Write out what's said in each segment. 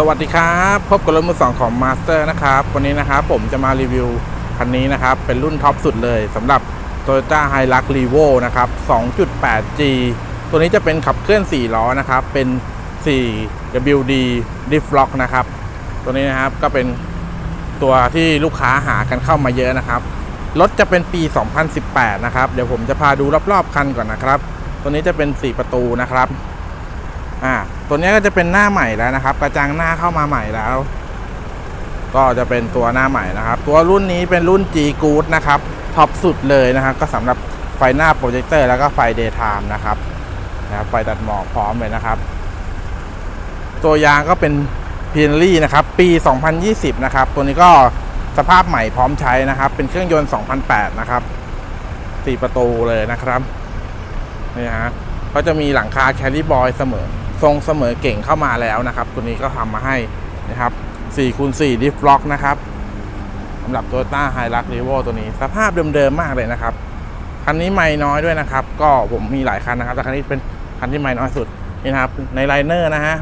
สวัสดีครับพบกับรถมือสองของ Master นะครับ วันนี้นะครับผมจะมารีวิวคันนี้นะครับ เป็นรุ่นท็อปสุดเลยสำหรับ Toyota Hilux Revo นะครับ 2.8G ตัวนี้จะเป็นขับเคลื่อน 4 ล้อนะครับ เป็น 4 WD Diff Lock นะครับ ตัวนี้นะครับก็เป็นตัวที่ลูกค้าหากันเข้ามาเยอะนะครับ รถจะเป็นปี 2018 นะครับ เดี๋ยวผมจะพาดูรอบๆคันก่อนนะครับ ตัวนี้จะเป็น 4 ประตูนะครับ อ่าตัวนี้ก็จะเป็นหน้าใหม่แล้วนะครับ กระจังหน้าเข้ามาใหม่แล้ว ก็จะเป็นตัวหน้าใหม่นะครับ ตัวรุ่นนี้เป็นรุ่น G Good นะครับท็อปสุดเลยนะครับ ก็สำหรับไฟหน้าโปรเจคเตอร์แล้วก็ไฟ Daytime นะครับนะครับไฟตัดหมอกพร้อมเลยนะครับ ตัวยางก็เป็นเพียนลี่นะครับ ปี 2020 นะครับ ตัวนี้ก็สภาพใหม่พร้อมใช้นะครับ เป็นเครื่องยนต์ 2008 นะครับ4ประตูเลยนะครับนี่ฮะก็จะมีหลังคาแคลรี่บอยเสมอ ทรงเสมอเก่งเข้ามาแล้วนะครับตัวนี้ก็ทำมาให้นะครับ4คูณ4ดิฟล็อกนะครับสำหรับ Toyota Hilux Revo ตัวนี้ สภาพเดิมๆมากเลยนะครับ คันนี้ไม่น้อยด้วยนะครับ ก็ผมมีหลายคันนะครับ แต่คันนี้เป็นคันที่ไม่น้อยสุดนี่นะครับ ในไลเนอร์นะฮะ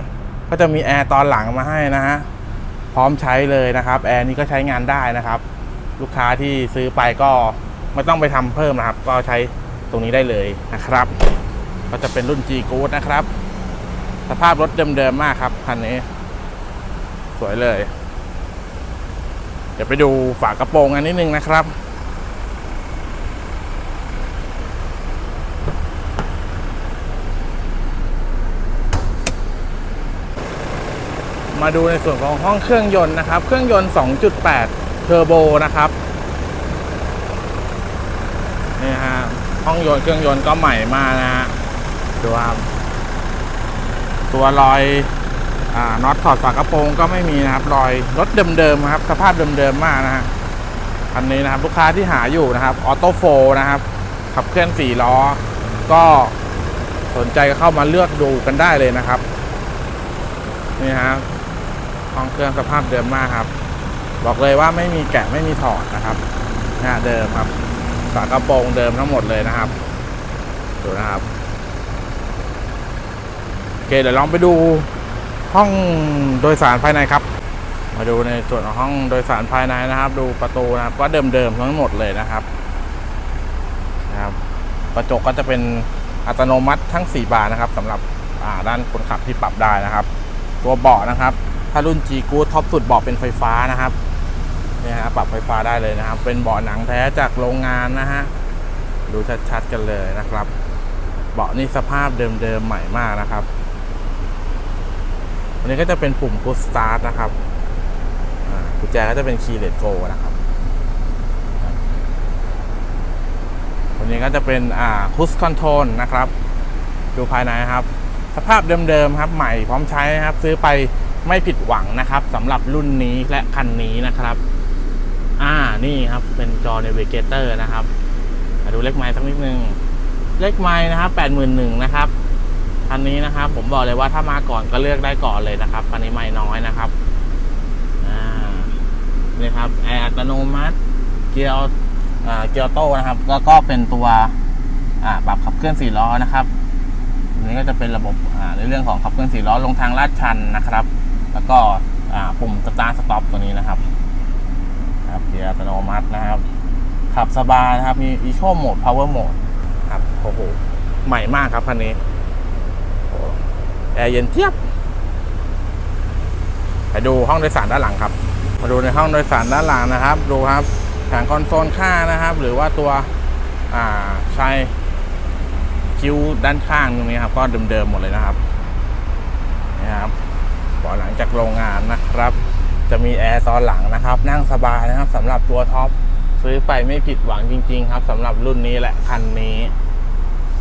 ก็จะมีแอร์ตอนหลังมาให้นะฮะ พร้อมใช้เลยนะครับ แอร์นี้ก็ใช้งานได้นะครับ ลูกค้าที่ซื้อไปก็ไม่ต้องไปทำเพิ่มนะครับ ก็ใช้ตรงนี้ได้เลยนะครับ ก็จะเป็นรุ่น G Good นะครับ สภาพรถเดิมๆมากครับคันนี้ สวยเลย เดี๋ยวไปดูฝากระโปรงอันนิดนึงนะครับมาดูในส่วนของห้องเครื่องยนต์นะครับ เครื่องยนต์ 2.8 เทอร์โบนะครับ นี่ฮะ ห้องยนต์เครื่องยนต์ก็ใหม่มากนะฮะ ดูครับ ตัวรอยอน็อตถอดฝากระโปรงก็ไม่มีนะครับ รอยรถเดิมๆครับ สภาพเดิมๆมากนะฮะอันนี้นะครับลูกค้าที่หาอยู่นะครับออโต้โฟนะครับ ขับเคลื่อนสี่ล้อ ก็สนใจก็เข้ามาเลือกดูกันได้เลยนะครับนี่ฮะห้องเครื่องสภาพเดิมมากครับ บอกเลยว่าไม่มีแกะไม่มีถอดนะครับหน้าเดิมครับฝากระโปรงเดิมทั้งหมดเลยนะครับดูนะครับ อเคเดี๋ยวลองไปดูห้องโดยสารภายในครับ มาดูในส่วนของห้องโดยสารภายในนะครับ ดูประตูนะครับก็เดิมๆทั้งหมดเลยนะครับนะครับกระจกก็จะเป็นอัตโนมัติทั้ง 4 บานนะครับสำหรับด้านคนขับที่ปรับได้นะครับ ตัวเบาะนะครับ ถ้ารุ่น G g o o d ท็อปสุดเบาะเป็นไฟฟ้านะครับเนี่ยฮะปรับไฟฟ้าได้เลยนะครับ เป็นเบาะหนังแท้จากโรงงานนะฮะดูชัดๆกันเลยนะครับ เบาะนี่สภาพเดิมๆใหม่มากนะครับ อันนี้ก็จะเป็นปุ่ม Push Start นะครับอ่ากุญแจก็จะเป็น Key Let Go นะครับตัวนี้ก็จะเป็นอ่า Cruise Control นะครับ ดูภายในครับ สภาพเดิมๆครับ ใหม่พร้อมใช้นะครับ ซื้อไปไม่ผิดหวังนะครับสำหรับรุ่นนี้และคันนี้นะครับ อ่านี่ครับเป็นจอ Navigator นะครับดูเลขไม้สักนิดนึง เลขไม้นะครับ81,000นะครับ คันนี้นะครับ ผมบอกเลยว่าถ้ามาก่อนก็เลือกได้ก่อนเลยนะครับคันนี้ไม่น้อยนะครับอ่านี่ครับแอร์อัตโนมัติเกียร์เกียร์โต้นะครับ แล้วก็เป็นตัวปรับขับเคลื่อนสี่ล้อนะครับอันนี้ก็จะเป็นระบบในเรื่องของขับเคลื่อนสี่ล้อลงทางลาดชันนะครับ แล้วก็ปุ่มสตาร์ทสต็อปตัวนี้นะครับครับเกียร์อัตโนมัตินะครับ ขับสบายนะครับ มี Eco Mode Power Mode ครับโอ้โหใหม่มากครับคันนี้ แอร์เย็นเทียบ ไปดูห้องโดยสารด้านหลังครับ มาดูในห้องโดยสารด้านหลังนะครับ ดูครับแผงคอนโซลข้างนะครับ หรือว่าตัวอ่าใช้คิ้วด้านข้างตรงนี้ครับ ก็เดิมๆหมดเลยนะครับนี่ครับเบาะหลังจากโรงงานนะครับ จะมีแอร์ตอนหลังนะครับ นั่งสบายนะครับสำหรับตัวท็อปซื้อไปไม่ผิดหวังจริง ๆ ครับสำหรับรุ่นนี้และคันนี้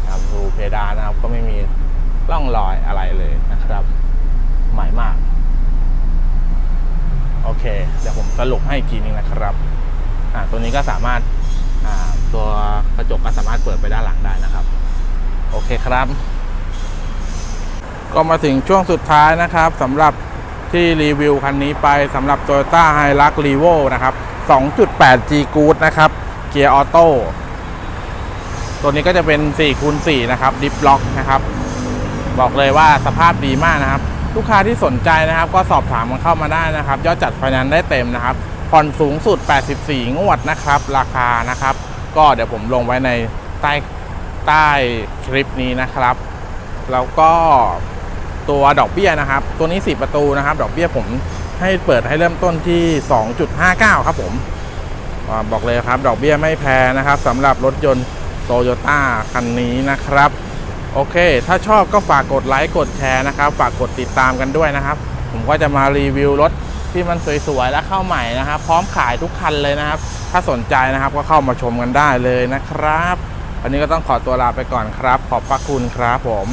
ครับดูเพดานนะครับก็ไม่มี ร่องรอยอะไรเลยนะครับใหม่มาก โอเค เดี๋ยวผมสรุปให้อีกทีนึงนะครับอ่าตัวนี้ก็สามารถอ่าตัวกระจกก็สามารถเปิดไปด้านหลังได้นะครับ โอเคครับ ก็มาถึงช่วงสุดท้ายนะครับสำหรับที่รีวิวคันนี้ไปสำหรับ Toyota Hilux Revo นะครับ 2.8 G Good นะครับ เกียร์ออโต้ตัวนี้ก็จะเป็น4คูณ4นะครับ ดิฟล็อกนะครับ บอกเลยว่าสภาพดีมากนะครับ ลูกค้าที่สนใจนะครับ ก็สอบถามกันเข้ามาได้นะครับ ยอดจัดไฟแนนซ์ได้เต็มนะครับผ่อนสูงสุด 84 งวดนะครับ ราคานะครับ ก็เดี๋ยวผมลงไว้ในใต้ใต้คลิปนี้นะครับ แล้วก็ตัวดอกเบี้ยนะครับ ตัวนี้ 4 ประตูนะครับ ดอกเบี้ยผมให้เปิดให้เริ่มต้นที่ 2.59 ครับผมบอกเลยครับ ดอกเบี้ยไม่แพงนะครับสำหรับรถยนต์โตโยต้าคันนี้นะครับ โอเค ถ้าชอบก็ฝากกดไลค์ กดแชร์นะครับ ฝากกดติดตามกันด้วยนะครับ ผมก็จะมารีวิวรถที่มันสวยๆ และเข้าใหม่นะครับ พร้อมขายทุกคันเลยนะครับ ถ้าสนใจนะครับก็เข้ามาชมกันได้เลยนะครับ วันนี้ก็ต้องขอตัวลาไปก่อนครับ ขอบพระคุณครับผม